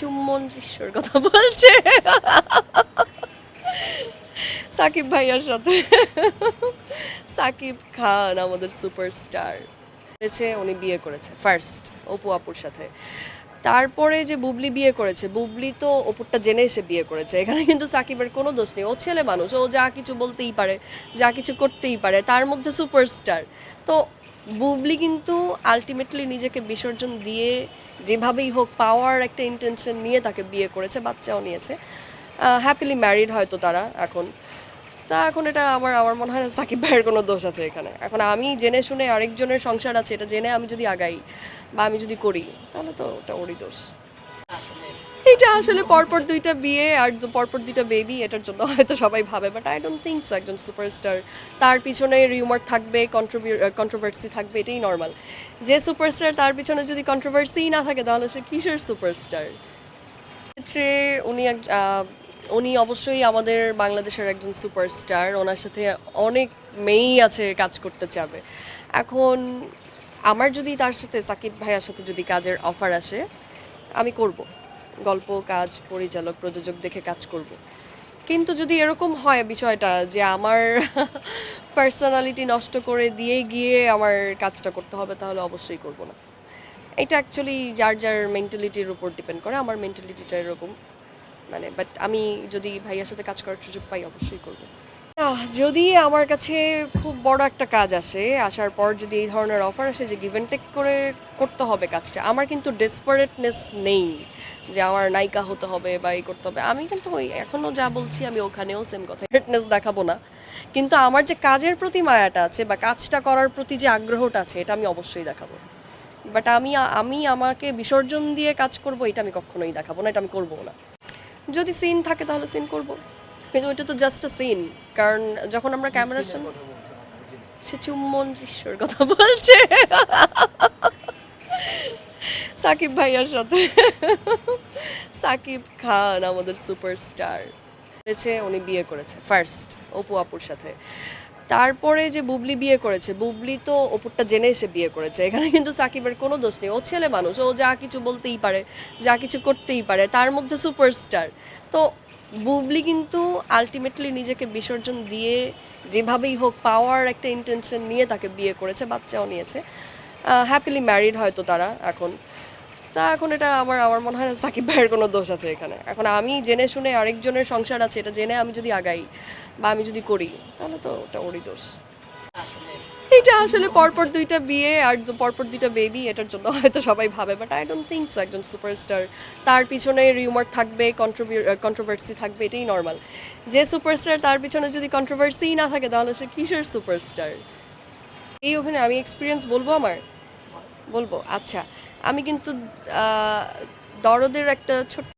চুম্বন দৃশ্যর কথা বলছে। সাকিব ভাইয়ার সাথে। সাকিব খান আমাদের সুপারস্টার। হয়েছে, উনি বিয়ে করেছে ফার্স্ট অপু আপুর সাথে। তারপরে যে বুবলি বিয়ে করেছে, বুবলি তো অপুরটা জেনে এসে বিয়ে করেছে। এখানে কিন্তু সাকিবের কোনো দোষ নেই। ও ছেলে মানুষ, ও যা কিছু বলতেই পারে, যা কিছু করতেই পারে, তার মধ্যে সুপারস্টার। তো বুবলি কিন্তু আলটিমেটলি নিজেকে বিসর্জন দিয়ে যেভাবেই হোক পাওয়ার একটা ইন্টেনশন নিয়ে তাকে বিয়ে করেছে, বাচ্চাও নিয়েছে। হ্যাপিলি ম্যারিড হয়তো তারা এখন। তা এখন এটা আমার আমার মনে হয় সাকিব ভাইয়ের কোনো দোষ আছে এখানে। এখন আমি জেনে শুনে আরেকজনের সংসার আছে, এটা জেনে আমি যদি আগাই বা আমি যদি করি, তাহলে তো ওটা ওরই দোষ। এটা আসলে পরপর দুইটা বিয়ে আর পরপর দুইটা বেবি এটার জন্য হয়তো সবাই ভাবে but I don't think so একজন সুপারস্টার তার পিছনে রিউমার থাকবে কন্ট্রোভার্সি থাকবে, এটাই নর্মাল যে সুপারস্টার তার পিছনে যদি কন্ট্রোভার্সিই না থাকে, তাহলে সে কিসের সুপারস্টার ক্ষেত্রে উনি এক উনি অবশ্যই আমাদের বাংলাদেশের একজন সুপারস্টার ওনার সাথে অনেক মেয়েই আছে, কাজ করতে চাবে। এখন আমার যদি তার সাথে, সাকিব ভাইয়ার সাথে যদি কাজের অফার আসে, আমি করব। গল্প, কাজ, পরিচালক, প্রযোজক দেখে কাজ করব। কিন্তু যদি এরকম হয় বিষয়টা যে আমার পার্সোনালিটি নষ্ট করে দিয়ে গিয়ে আমার কাজটা করতে হবে, তাহলে অবশ্যই করব না। এটা অ্যাকচুয়ালি যার যার মেন্টালিটির উপর ডিপেন্ড করে, আমার মেন্টালিটিটা এরকম। মানে বাট আমি যদি ভাইয়ার সাথে কাজ করার সুযোগ পাই, অবশ্যই করব। যদি আমার কাছে খুব বড় একটা কাজ আসে, আসার পর যদি এই ধরনের অফার আসে যে গিভেন টেক করে করতে হবে কাজটা, আমার কিন্তু ডেসপারেটনেস নেই যে আমার নায়িকা হতে হবে বা এই করতে হবে। আমি কিন্তু ওই এখনও যা বলছি আমি ওখানেও সেম কথা। ফিটনেস দেখাবো না। কিন্তু আমার যে কাজের প্রতি মায়াটা আছে বা কাজটা করার প্রতি যে আগ্রহটা আছে, এটা আমি অবশ্যই দেখাবো। বাট আমি আমি আমাকে বিসর্জন দিয়ে কাজ করব, এটা আমি কখনোই দেখাবো না, এটা আমি করব না। যদি সিন থাকে তাহলে সিন করব। কিন্তু এটা তো জাস্ট আ সিন কারণ যখন আমরা ক্যামেরার সামনে সে চুম্বন দৃশ্যর কথা বলছে। সাকিব ভাইয়ার সাথে। সাকিব খান আমাদের সুপারস্টার হয়েছে উনি বিয়ে করেছে ফার্স্ট অপু আপুর সাথে। তারপরে যে বুবলি বিয়ে করেছে বুবলি তো অপুরটা জেনে এসে বিয়ে করেছে। এখানে কিন্তু সাকিবের কোনো দোষ নেই। ও ছেলে মানুষ ও যা কিছু বলতেই পারে যা কিছু করতেই পারে তার মধ্যে সুপারস্টার তো বুবলি কিন্তু আলটিমেটলি নিজেকে বিসর্জন দিয়ে যেভাবেই হোক পাওয়ার একটা ইন্টেনশন নিয়ে তাকে বিয়ে করেছে, বাচ্চাও নিয়েছে। হ্যাপিলি ম্যারিড হয়তো তারা এখন। তা এখন এটা আমার আমার মনে হয় সাকিব ভাইয়ের কোনো দোষ আছে এখানে। এখন আমি জেনে শুনে আরেকজনের সংসার আছে, এটা জেনে আমি যদি আগাই বা আমি যদি করি, তাহলে তো ওটা ওরই দোষ। এটা আসলে পরপর দুইটা বিয়ে আর পরপর দুইটা বেবি এটার জন্য হয়তো সবাই ভাবে but I don't think so একজন সুপারস্টার তার পিছনে রিউমার থাকবে কন্ট্রোভার্সি থাকবে, এটাই নর্মাল যে সুপারস্টার তার পিছনে যদি কন্ট্রোভার্সিই না থাকে, তাহলে সে কিসের সুপারস্টার এই অভিনয় আমি এক্সপিরিয়েন্স বলব আমার? বলব আচ্ছা। আমি কিন্তু দরদের একটা ছোট্ট